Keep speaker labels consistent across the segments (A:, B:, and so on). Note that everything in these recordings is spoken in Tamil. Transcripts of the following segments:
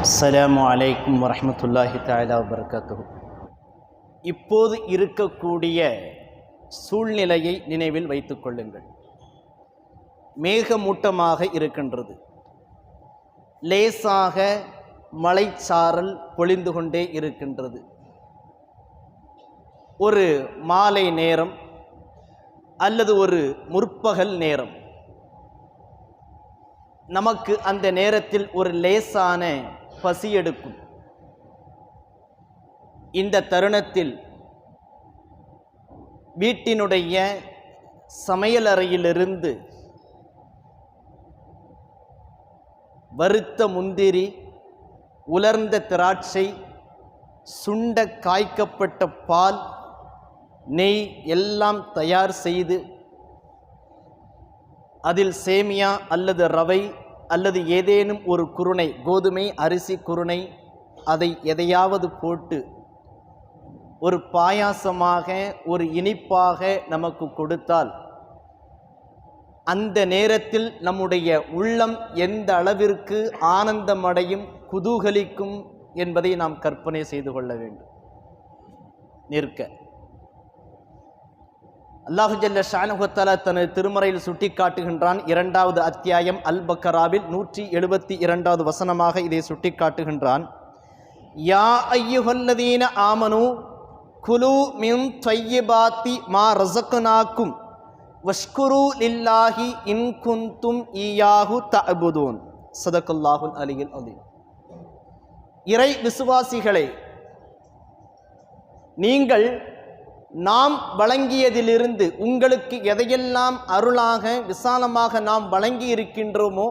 A: அஸ்லாம் அலைக்கும் வரமத்துல்லாஹி தாலா வபரகாத்துஹு. இப்போது இருக்கக்கூடிய சூழ்நிலையை நினைவில் வைத்து கொள்ளுங்கள். மேகமூட்டமாக இருக்கின்றது. லேசாக மலைச்சாரல் பொழிந்து கொண்டே இருக்கின்றது. ஒரு மாலை நேரம் அல்லது ஒரு முற்பகல் நேரம். நமக்கு அந்த நேரத்தில் ஒரு லேசான பசி எடுக்கும். இந்த தருணத்தில் வீட்டினுடைய சமையலறையிலிருந்து வறுத்த முந்திரி உலர்ந்த திராட்சை சுண்ட காய்க்கப்பட்ட பால் நெய் எல்லாம் தயார் செய்து அதில் சேமியா அல்லது ரவை அல்லது ஏதேனும் ஒரு குருணை கோதுமை அரிசி குருணை அதை எதையாவது போட்டு ஒரு பாயாசமாக ஒரு இனிப்பாக நமக்கு கொடுத்தால் அந்த நேரத்தில் நம்முடைய உள்ளம் எந்த அளவிற்கு ஆனந்தமடையும் குதூகலிக்கும் என்பதை நாம் கற்பனை செய்து கொள்ள வேண்டும். நிற்க. அல்லாஹு ஜல்ல ஷானுஹத்தலா தனது திருமறையில் சுட்டி காட்டுகின்றான் இரண்டாவது அத்தியாயம் அல் பக்கராவில் நூற்றி எழுபத்தி இரண்டாவது வசனமாக இதை சுட்டி காட்டுகின்றான் யா ஐயுகல்லதீன ஆமனு குலு மின் தொய்யபாத்தி மா ரசக்குனாக்கும் வஷ்குரு லில்லாஹி இன் குந்தும் ஈயாஹு தஅபுதூன். சதக்குல்லாஹுல் அலியில் அலி இறை விசுவாசிகளே நீங்கள் நாம் வழங்கியதிலிருந்து உங்களுக்கு எதையெல்லாம் அருளாக விசாலமாக நாம் வழங்கி இருக்கின்றோமோ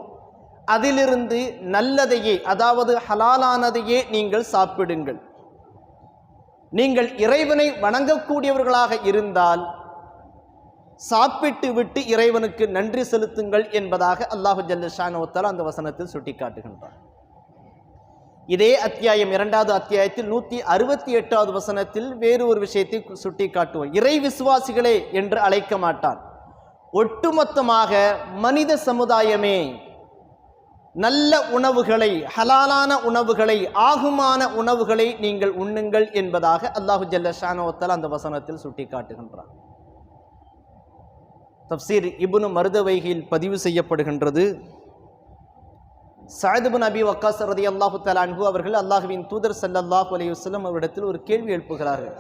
A: அதிலிருந்து நல்லதையே அதாவது ஹலாலானதையே நீங்கள் சாப்பிடுங்கள். நீங்கள் இறைவனை வணங்கக்கூடியவர்களாக இருந்தால் சாப்பிட்டு விட்டு இறைவனுக்கு நன்றி செலுத்துங்கள் என்பதாக அல்லாஹு ஜல்லஷானோத்தால் அந்த வசனத்தில் சுட்டிக்காட்டுகின்றார் இதே அத்தியாயம் இரண்டாவது அத்தியாயத்தில் நூற்றி அறுபத்தி எட்டாவது வசனத்தில் வேறு ஒரு விஷயத்தை சுட்டி காட்டுவோம் இறை விசுவாசிகளே என்று அழைக்க மாட்டான். ஒட்டுமொத்தமாக மனித சமுதாயமே நல்ல உணவுகளை ஹலாலான உணவுகளை ஆகுமான உணவுகளை நீங்கள் உண்ணுங்கள் என்பதாக அல்லாஹு ஜல்ல ஷானோத்தல் அந்த வசனத்தில் சுட்டி காட்டுகின்றார் தப்சீர் இபுனு மருதவைகில் பதிவு செய்யப்படுகின்றது. சாயதுபின் அபி வக்காஸ் ரதி அல்லாஹு தலான்ஹு அவர்கள் அல்லாஹுவின் தூதர் சல்லல்லாஹு அலி வஸல்லம் அவரிடத்தில் ஒரு கேள்வி எழுப்புகிறார்கள்.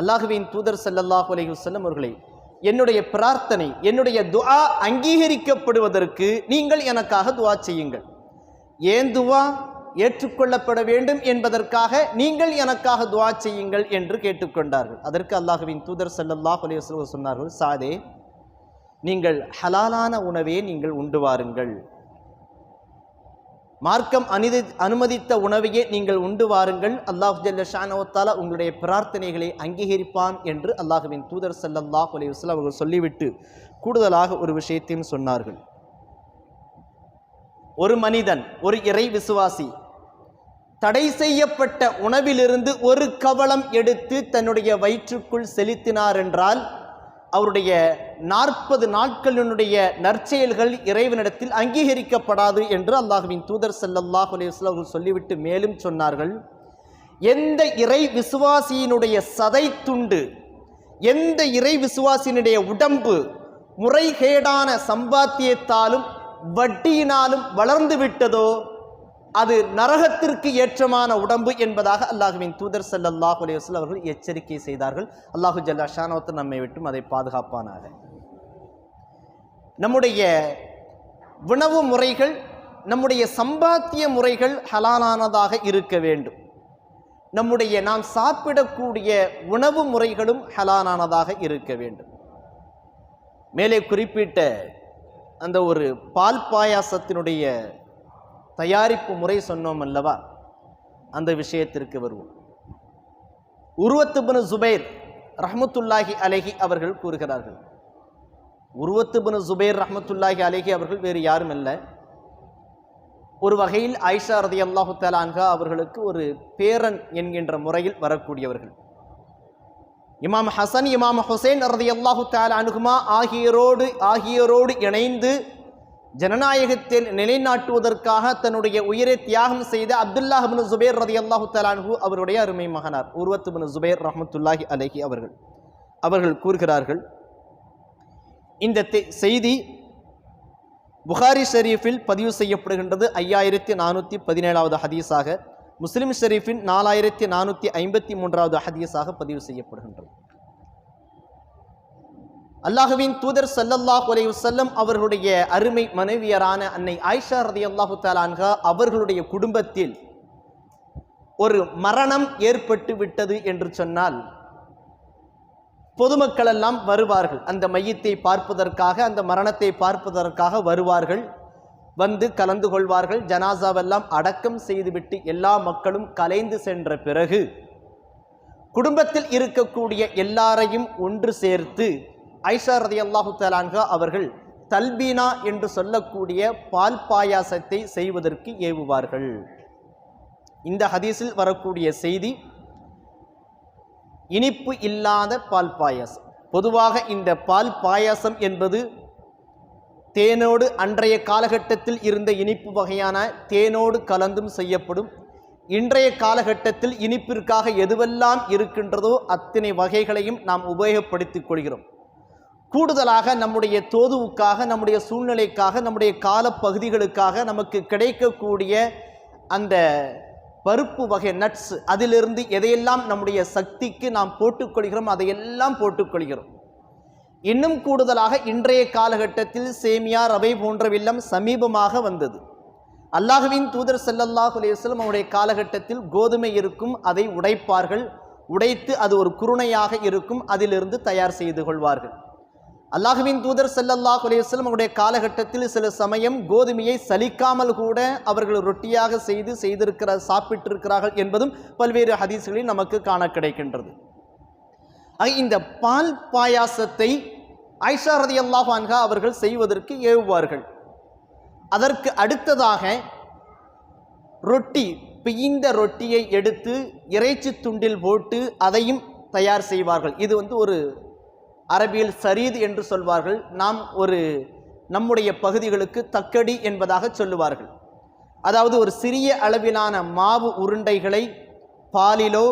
A: அல்லாஹுவின் தூதர் சல்லல்லாஹு அலி வஸல்லம் அவர்களை என்னுடைய பிரார்த்தனை என்னுடைய துஆ அங்கீகரிக்கப்படுவதற்கு நீங்கள் எனக்காக துவா செய்யுங்கள். ஏன் துவா ஏற்றுக்கொள்ளப்பட வேண்டும் என்பதற்காக நீங்கள் எனக்காக துவா செய்யுங்கள் என்று கேட்டுக்கொண்டார்கள். அதற்கு அல்லாஹுவின் தூதர் சல்லல்லாஹு அலி வஸல்லம் சொன்னார்கள் சாதே நீங்கள் ஹலாலான உணவே நீங்கள் உண்டு வாருங்கள். மார்க்கம் அனிதி அனுமதித்த உணவையே நீங்கள் உண்டு வாருங்கள். அல்லாஹ் ஜல்ல ஷானவத்தாலா உங்களுடைய பிரார்த்தனைகளை அங்கீகரிப்பான் என்று அல்லாஹுவின் தூதர் சல்லல்லாஹ் அலைஹி அவர்கள் சொல்லிவிட்டு கூடுதலாக ஒரு விஷயத்தையும் சொன்னார்கள். ஒரு மனிதன் ஒரு இறை விசுவாசி தடை செய்யப்பட்ட உணவிலிருந்து ஒரு கவளம் எடுத்து தன்னுடைய வயிற்றுக்குள் செலுத்தினார் என்றால் அவருடைய நாற்பது நாட்களினுடைய நற்செயல்கள் இறைவனிடத்தில் அங்கீகரிக்கப்படாது என்று அல்லாஹுவின் தூதர் செல்லல்லாஹு அலையுஸ்லாம் அவர்கள் சொல்லிவிட்டு மேலும் சொன்னார்கள். எந்த இறை விசுவாசியினுடைய சதை துண்டு எந்த இறை விசுவாசியினுடைய உடம்பு முறைகேடான சம்பாத்தியத்தாலும் வட்டியினாலும் வளர்ந்து விட்டதோ அது நரகத்திற்கு ஏற்றமான உடம்பு என்பதாக அல்லாஹுவின் தூதர் சல்லல்லாஹ் அலையுஸ்லாம் அவர்கள் எச்சரிக்கை செய்தார்கள். அல்லாஹு ஜல்லா ஷானோத்து நம்மை விட்டும் அதை பாதுகாப்பானாக. நம்முடைய உணவு முறைகள் நம்முடைய சம்பாத்திய முறைகள் ஹலாலானதாக இருக்க வேண்டும். நம்முடைய நாம் சாப்பிடக்கூடிய உணவு முறைகளும் ஹலாலானதாக இருக்க வேண்டும். மேலே குறிப்பிட்ட அந்த ஒரு பால் பாயாசத்தினுடைய தயாரிப்பு முறை சொன்னோம் அல்லவா? அந்த விஷயத்திற்கு வருவோம். உருவத்துபுன ஜுபைர் ரஹமத்துல்லாஹி அலஹி அவர்கள் கூறுகிறார்கள். உருவத்துபுன ஜுபைர் ரஹமத்துல்லாஹி அலஹி அவர்கள் வேறு யாரும் இல்லை ஒரு வகையில் ஆயிஷா ரதி அல்லாஹு தலான்கா அவர்களுக்கு ஒரு பேரன் என்கின்ற முறையில் வரக்கூடியவர்கள். இமாம் ஹசன் இமாம் ஹுசைன் ரதி அல்லாஹு தால் அனுகுமா ஆகியோரோடு ஆகியோரோடு இணைந்து ஜனநாயகத்தை நிலைநாட்டுவதற்காக தன்னுடைய உயிரை தியாகம் செய்த அப்துல்லாஹ் பின் ஜுபேர் ரதி அல்லாஹு தலான்ஹு அவருடைய அருமை மகனார் உருவத்து பின் ஜுபேர் ரஹமத்துல்லாஹி அலஹி அவர்கள். அவர்கள் கூறுகிறார்கள் இந்த செய்தி புகாரி ஷெரீஃபில் பதிவு செய்யப்படுகின்றது ஐயாயிரத்தி நானூற்றி பதினேழாவது ஹதீஸாக முஸ்லிம் ஷெரீஃபின் நாலாயிரத்தி நானூற்றி ஐம்பத்தி மூன்றாவது ஹதீஸாக பதிவு செய்யப்படுகின்றது. அல்லாஹுவின் தூதர் சல்லல்லாஹ் அலைஹி வஸல்லம் அவர்களுடைய அருமை மனைவியரான அன்னை ஆயிஷா ரதி அல்லாஹு தஆலான்ஹா அவர்களுடைய குடும்பத்தில் ஒரு மரணம் ஏற்பட்டு விட்டது என்று சொன்னால் பொதுமக்கள் எல்லாம் வருவார்கள். அந்த மையத்தை பார்ப்பதற்காக அந்த மரணத்தை பார்ப்பதற்காக வருவார்கள். வந்து கலந்து கொள்வார்கள். ஜனாசாவெல்லாம் அடக்கம் செய்துவிட்டு எல்லா மக்களும் கலைந்து சென்ற பிறகு குடும்பத்தில் இருக்கக்கூடிய எல்லாரையும் ஒன்று சேர்த்து ஐஷா ரதி அல்லாஹு தலான்கா அவர்கள் தல்பீனா என்று சொல்லக்கூடிய பால் பாயாசத்தை செய்வதற்கு ஏவுவார்கள். இந்த ஹதீஸில் வரக்கூடிய செய்தி இனிப்பு இல்லாத பால் பாயாசம். பொதுவாக இந்த பால் பாயாசம் என்பது தேனோடு அன்றைய காலகட்டத்தில் இருந்த இனிப்பு வகையான தேனோடு கலந்தும் செய்யப்படும். இன்றைய காலகட்டத்தில் இனிப்பிற்காக எதுவெல்லாம் இருக்கின்றதோ அத்தனை வகைகளையும் நாம் உபயோகப்படுத்திக் கொள்கிறோம். கூடுதலாக நம்முடைய தோதுவுக்காக நம்முடைய சூழ்நிலைக்காக நம்முடைய காலப்பகுதிகளுக்காக நமக்கு கிடைக்கக்கூடிய அந்த பருப்பு வகை நட்ஸ் அதிலிருந்து எதையெல்லாம் நம்முடைய சக்திக்கு நாம் போட்டுக்கொள்கிறோம் அதையெல்லாம் போட்டுக்கொள்கிறோம். இன்னும் கூடுதலாக இன்றைய காலகட்டத்தில் சேமியா ரவை போன்றவெல்லாம் சமீபமாக வந்தது. அல்லாஹுவின் தூதர் ஸல்லல்லாஹு அலைஹி அவருடைய காலகட்டத்தில் கோதுமை இருக்கும் அதை உடைப்பார்கள். உடைத்து அது ஒரு குருணையாக இருக்கும் அதிலிருந்து தயார் செய்து கொள்வார்கள். அல்லாஹுவின் தூதர் செல்லல்லாஹ் அலைஹி அவருடைய காலகட்டத்தில் சில சமயம் கோதுமையை சலிக்காமல் கூட அவர்கள் ரொட்டியாக செய்து செய்திருக்கிற சாப்பிட்டிருக்கிறார்கள் என்பதும் பல்வேறு ஹதீஸ்களில் நமக்கு காண கிடைக்கின்றது. இந்த பால் பாயாசத்தை ஐஷா ரதி அல்லாஹ் அன்ஹா அவர்கள் செய்வதற்கு ஏவுவார்கள். அதற்கு அடுத்ததாக ரொட்டி பிய்ந்த ரொட்டியை எடுத்து இறைச்சி துண்டில் போட்டு அதையும் தயார் செய்வார்கள். இது வந்து ஒரு அரபியில் சரீத் என்று சொல்வார்கள். நாம் ஒரு நம்முடைய பகுதிகளுக்கு தக்கடி என்பதாக சொல்லுவார்கள். அதாவது ஒரு சிறிய அளவிலான மாவு உருண்டைகளை பாலிலோ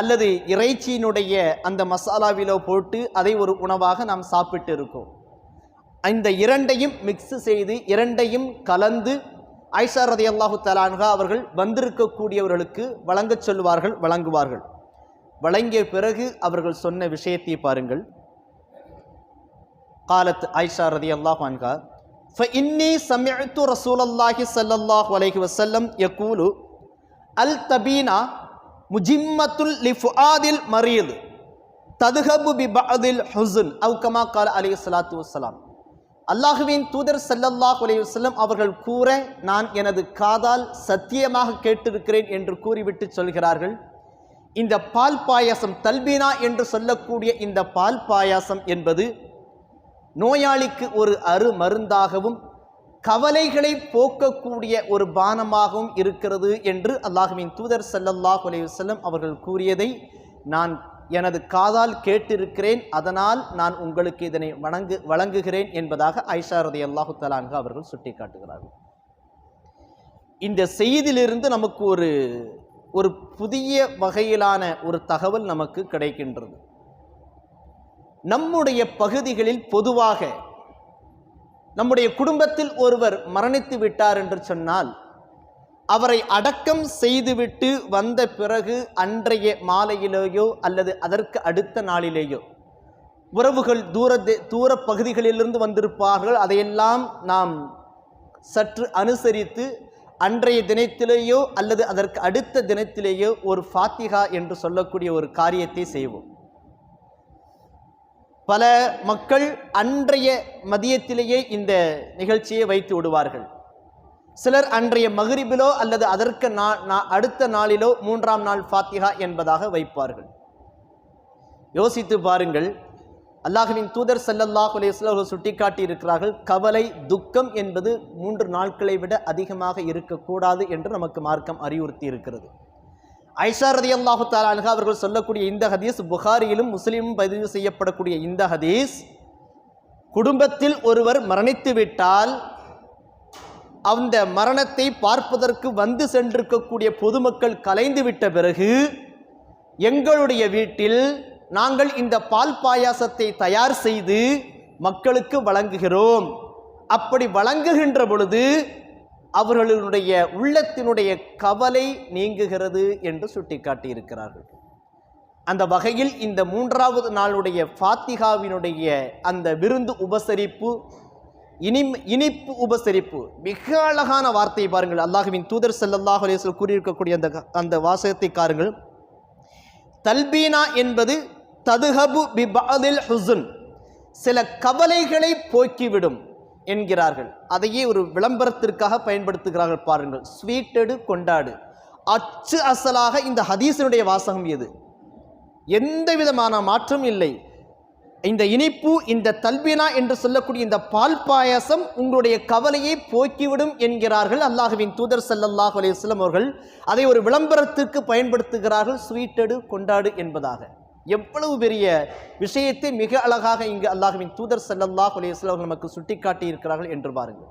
A: அல்லது இறைச்சியினுடைய அந்த மசாலாவிலோ போட்டு அதை ஒரு உணவாக நாம் சாப்பிட்டு இருக்கோம். இந்த இரண்டையும் மிக்ஸ் செய்து இரண்டையும் கலந்து ஐஷா ரதி அல்லாஹு தலான்கா அவர்கள் வந்திருக்கக்கூடியவர்களுக்கு வழங்கச் சொல்வார்கள் வழங்குவார்கள். வழங்கிய பிறகு அவர்கள் சொன்ன விஷயத்தை பாருங்கள். قالت عائشة رضي الله عنها فإني سمعت رسول الله صلى الله عليه وسلم يقول التبينا مجمة لفؤاد المريض تذهب ببعض الحزن أو كما قال عليه الصلاة والسلام அல்லாஹுவின் தூதர் ஸல்லல்லாஹு அலைஹி வஸல்லம் அவர்கள் கூற நான் எனது காதால் சத்தியமாக கேட்டிருக்கிறேன் என்று கூறிவிட்டு சொல்கிறார்கள் இந்த பால் பாயாசம் தல்பீனா என்று சொல்லக்கூடிய இந்த பால் பாயாசம் என்பது நோயாளிக்கு ஒரு அரு மருந்தாகவும் கவலைகளை போக்கக்கூடிய ஒரு பானமாகவும் இருக்கிறது என்று அல்லாஹுவின் தூதர் சல்லல்லாஹ் அலையுசல்லம் அவர்கள் கூறியதை நான் எனது காதால் கேட்டிருக்கிறேன். அதனால் நான் உங்களுக்கு இதனை வணங்கு வழங்குகிறேன் என்பதாக ஐஷா ரதி அல்லாஹு தலான்கு அவர்கள் சுட்டிக்காட்டுகிறார்கள். இந்த செய்தியிலிருந்து நமக்கு ஒரு ஒரு புதிய வகையிலான ஒரு தகவல் நமக்கு கிடைக்கின்றது. நம்முடைய பகுதிகளில் பொதுவாக நம்முடைய குடும்பத்தில் ஒருவர் மரணித்து விட்டார் என்று சொன்னால் அவரை அடக்கம் செய்துவிட்டு வந்த பிறகு அன்றைய மாலையிலேயோ அல்லது அதற்கு அடுத்த நாளிலேயோ உறவுகள் தூர தே- தூர பகுதிகளிலிருந்து வந்திருப்பார்கள். அதையெல்லாம் நாம் சற்று அனுசரித்து அன்றைய தினத்திலேயோ அல்லது அதற்கு அடுத்த தினத்திலேயோ ஒரு ஃபாத்திகா என்று சொல்லக்கூடிய ஒரு காரியத்தை செய்வோம். பல மக்கள் அன்றைய மதியத்திலேயே இந்த நிகழ்ச்சியை வைத்து விடுவார்கள். சிலர் அன்றைய மகிரிபிலோ அல்லது அதற்கு அடுத்த நாளிலோ மூன்றாம் நாள் ஃபாத்திகா என்பதாக வைப்பார்கள். யோசித்து பாருங்கள் அல்லாஹுவின் தூதர் ஸல்லல்லாஹு சிலர்கள் வஸல்லம் சுட்டிக்காட்டி இருக்கிறார்கள் கவலை துக்கம் என்பது மூன்று நாட்களை விட அதிகமாக இருக்கக்கூடாது என்று நமக்கு மார்க்கம் அறிவுறுத்தி இருக்கிறது ஐஷா ரதி அல்லாஹு அன்ஹா அவர்கள் சொல்லக்கூடிய இந்த ஹதீஸ் புகாரியிலும் முஸ்லீமும் பதிவு செய்யப்படக்கூடிய இந்த ஹதீஸ் குடும்பத்தில் ஒருவர் மரணித்து விட்டால் அந்த மரணத்தை பார்ப்பதற்கு வந்து சென்றிருக்கக்கூடிய பொதுமக்கள் கலைந்து விட்ட பிறகு எங்களுடைய வீட்டில் நாங்கள் இந்த பால் பாயாசத்தை தயார் செய்து மக்களுக்கு வழங்குகிறோம். அப்படி வழங்குகின்ற பொழுது அவர்களுடைய உள்ளத்தினுடைய கவலை நீங்குகிறது என்று சுட்டிக்காட்டியிருக்கிறார்கள். அந்த வகையில் இந்த மூன்றாவது நாளுடைய ஃபாத்திகாவினுடைய அந்த விருந்து உபசரிப்பு இனி இனிப்பு உபசரிப்பு மிக அழகான வார்த்தையை பாருங்கள். அல்லாஹுவின் தூதர் செல்லல்லாஹ் அலேஸ்வல் கூறியிருக்கக்கூடிய அந்த அந்த வாசகத்தை காருங்கள் தல்பீனா என்பது ததுஹபு பிபாதில் ஹுசுன் சில கவலைகளை போக்கிவிடும். என்கிறார்கள். அதையே ஒரு விளம்பரத்திற்காக பயன்படுத்துகிறார்கள் பாருங்கள். ஸ்வீட்டடு கொண்டாடு. அச்சு அசலாக இந்த ஹதீஸினுடைய வாசகம் எது? எந்த விதமான மாற்றம் இல்லை. இந்த இனிப்பு இந்த தல்பீனா என்று சொல்லக்கூடிய இந்த பால் பாயாசம் உங்களுடைய கவலையை போக்கிவிடும் என்கிறார்கள் அல்லாஹுவின் தூதர் சல்லல்லாஹ் அலையம் அவர்கள். அதை ஒரு விளம்பரத்திற்கு பயன்படுத்துகிறார்கள். ஸ்வீட்டடு கொண்டாடு என்பதாக. எவ்வளவு பெரிய விஷயத்தை மிக அழகாக இங்கு அல்லாஹுவின் தூதர் ஸல்லல்லாஹு அலைஹி அவர்கள் நமக்கு சுட்டிக்காட்டி இருக்கிறார்கள் என்று பாருங்கள்.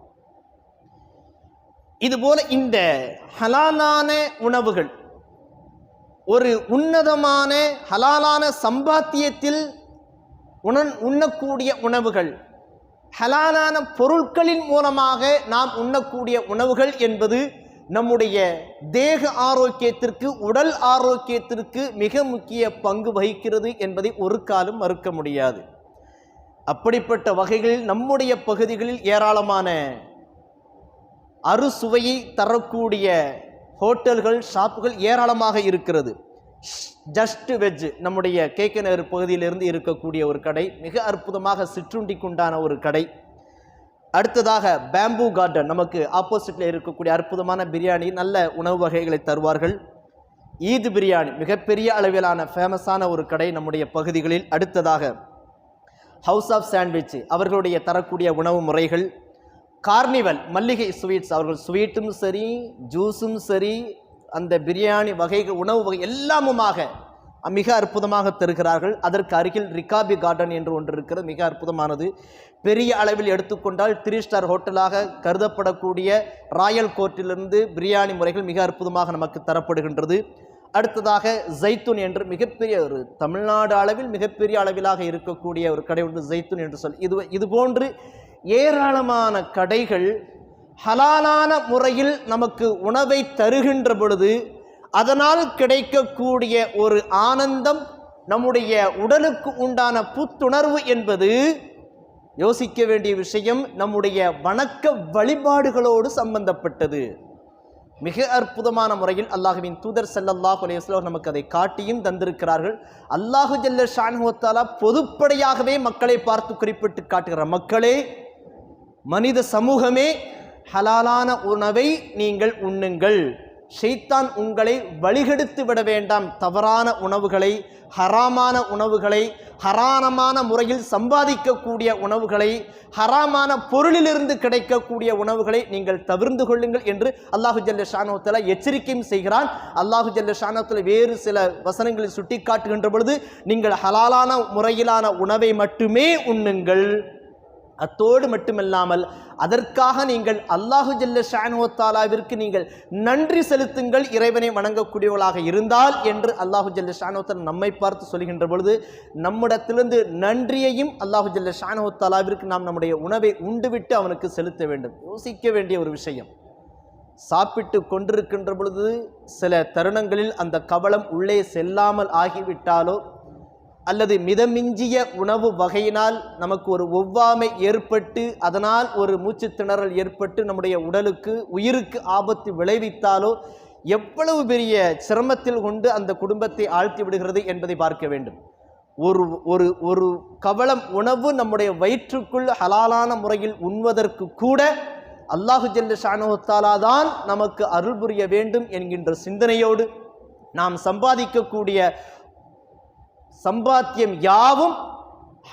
A: இதுபோல இந்த ஹலாலான உணவுகள் ஒரு உன்னதமான ஹலாலான சம்பாத்தியத்தில் உணன் உண்ணக்கூடிய உணவுகள் ஹலாலான பொருட்களின் மூலமாக நாம் உண்ணக்கூடிய உணவுகள் என்பது நம்முடைய தேக ஆரோக்கியத்திற்கு உடல் ஆரோக்கியத்திற்கு மிக முக்கிய பங்கு வகிக்கிறது என்பதை ஒரு காலம் மறுக்க முடியாது. அப்படிப்பட்ட வகைகளில் நம்முடைய பகுதிகளில் ஏராளமான அறுசுவையை தரக்கூடிய ஹோட்டல்கள் ஷாப்புகள் ஏராளமாக இருக்கிறது. ஜஸ்ட் வெஜ் நம்முடைய கேக்கநகர் நகர் பகுதியிலிருந்து இருக்கக்கூடிய ஒரு கடை மிக அற்புதமாக சிற்றுண்டிக்குண்டான ஒரு கடை. அடுத்ததாக பேம்பூ கார்டன் நமக்கு ஆப்போசிட்டில் இருக்கக்கூடிய அற்புதமான பிரியாணி நல்ல உணவு வகைகளை தருவார்கள். ஈத் பிரியாணி மிகப்பெரிய அளவிலான ஃபேமஸான ஒரு கடை நம்முடைய பகுதிகளில். அடுத்ததாக ஹவுஸ் ஆஃப் சாண்ட்விச் அவர்களுடைய தரக்கூடிய உணவு முறைகள். கார்னிவல் மல்லிகை ஸ்வீட்ஸ் அவர்கள் ஸ்வீட்டும் சரி ஜூஸும் சரி அந்த பிரியாணி வகைகள் உணவு வகை எல்லாமுமாக மிக அற்புதமாக தருகிறார்கள். அதற்கு அருகில் ரிகாபி கார்டன் என்று ஒன்று இருக்கிறது. மிக அற்புதமானது. பெரிய அளவில் எடுத்துக்கொண்டால் த்ரீ ஸ்டார் ஹோட்டலாக கருதப்படக்கூடிய ராயல் கோர்ட்டிலிருந்து பிரியாணி முறைகள் மிக அற்புதமாக நமக்கு தரப்படுகின்றது. அடுத்ததாக ஜைத்துன் என்று மிகப்பெரிய ஒரு தமிழ்நாடு அளவில் மிகப்பெரிய அளவிலாக இருக்கக்கூடிய ஒரு கடை உண்டு ஜைத்துன் என்று சொல் இது இது போன்று ஏராளமான கடைகள் ஹலாலான முறையில் நமக்கு உணவை தருகின்ற பொழுது அதனால் கிடைக்கக்கூடிய ஒரு ஆனந்தம் நம்முடைய உடலுக்கு உண்டான புத்துணர்வு என்பது யோசிக்க வேண்டிய விஷயம் நம்முடைய வணக்க வழிபாடுகளோடு சம்பந்தப்பட்டது. மிக அற்புதமான முறையில் அல்லாஹுவின் தூதர் செல்லல்லாஹ் அலைஹி நமக்கு அதை காட்டியும் தந்திருக்கிறார்கள். அல்லாஹு ஜல்ல ஷான்ஹோத்தாலா பொதுப்படையாகவே மக்களை பார்த்து குறிப்பிட்டு காட்டுகிற மக்களே மனித சமூகமே ஹலாலான உணவை நீங்கள் உண்ணுங்கள். ஷைத்தான் உங்களை வழிகெடுத்து விட வேண்டாம். தவறான உணவுகளை ஹராமான உணவுகளை ஹரானமான முறையில் சம்பாதிக்கக்கூடிய உணவுகளை ஹராமான பொருளிலிருந்து கிடைக்கக்கூடிய உணவுகளை நீங்கள் தவிர்ந்து கொள்ளுங்கள் என்று அல்லாஹு ஜல்ல ஷானோத்தலா எச்சரிக்கையும் செய்கிறான். அல்லாஹு ஜல்ல ஷானோத்தல வேறு சில வசனங்களை சுட்டிக்காட்டுகின்ற பொழுது நீங்கள் ஹலாலான முறையிலான உணவை மட்டுமே உண்ணுங்கள். அத்தோடு மட்டுமல்லாமல் அதற்காக நீங்கள் அல்லாஹு ஜல்ல ஷானுவத்தாலாவிற்கு நீங்கள் நன்றி செலுத்துங்கள் இறைவனை வணங்கக்கூடியவர்களாக இருந்தால் என்று அல்லாஹு ஜல்ல ஷானுவத்தால் நம்மை பார்த்து சொல்கின்ற பொழுது நம்மிடத்திலிருந்து நன்றியையும் அல்லாஹு ஜல்ல ஷானுவத்தாலாவிற்கு நாம் நம்முடைய உணவை உண்டுவிட்டு அவனுக்கு செலுத்த வேண்டும். யோசிக்க வேண்டிய ஒரு விஷயம். சாப்பிட்டு கொண்டிருக்கின்ற பொழுது சில தருணங்களில் அந்த கவலம் உள்ளே செல்லாமல் ஆகிவிட்டாலோ அல்லது மிதமிஞ்சிய உணவு வகையினால் நமக்கு ஒரு ஒவ்வாமை ஏற்பட்டு அதனால் ஒரு மூச்சு திணறல் ஏற்பட்டு நம்முடைய உடலுக்கு உயிருக்கு ஆபத்து விளைவித்தாலோ எவ்வளவு பெரிய சிரமத்தில் கொண்டு அந்த குடும்பத்தை ஆழ்த்தி விடுகிறது என்பதை பார்க்க வேண்டும். ஒரு ஒரு ஒரு கவளம் உணவு நம்முடைய வயிற்றுக்குள் ஹலாலான முறையில் உண்வதற்கு கூட அல்லாஹு ஜல்ல ஷானுத்தாலா தான் நமக்கு அருள் புரிய வேண்டும் என்கின்ற சிந்தனையோடு நாம் சம்பாதிக்கக்கூடிய சம்பாத்தியம் யாவும்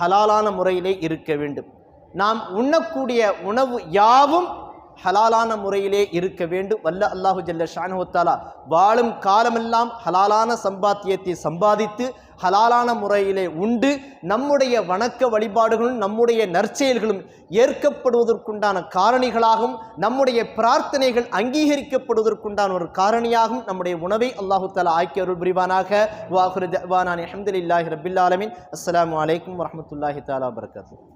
A: ஹலாலான முறையிலே இருக்க வேண்டும். நாம் உண்ணக்கூடிய உணவு யாவும் ஹலாலான முறையிலே இருக்க வேண்டும். வல்ல அல்லாஹு ஜல்ல ஷானுத்தாலா வாழும் காலமெல்லாம் ஹலாலான சம்பாத்தியத்தை சம்பாதித்து ஹலாலான முறையிலே உண்டு. நம்முடைய வணக்க வழிபாடுகளும் நம்முடைய நற்செயல்களும் ஏற்கப்படுவதற்குண்டான காரணிகளாகவும் நம்முடைய பிரார்த்தனைகள் அங்கீகரிக்கப்படுவதற்குண்டான ஒரு காரணியாகவும் நம்முடைய உணவை அல்லாஹு தாலா ஆக்கி அருள் புரிவானாக. வாஹுரு தவானான் அஹமதுல்லாஹி ரபில்லாலமின் அஸ்லாம் வலைக்கம் அலைக்கும் தாலா வரகாத்து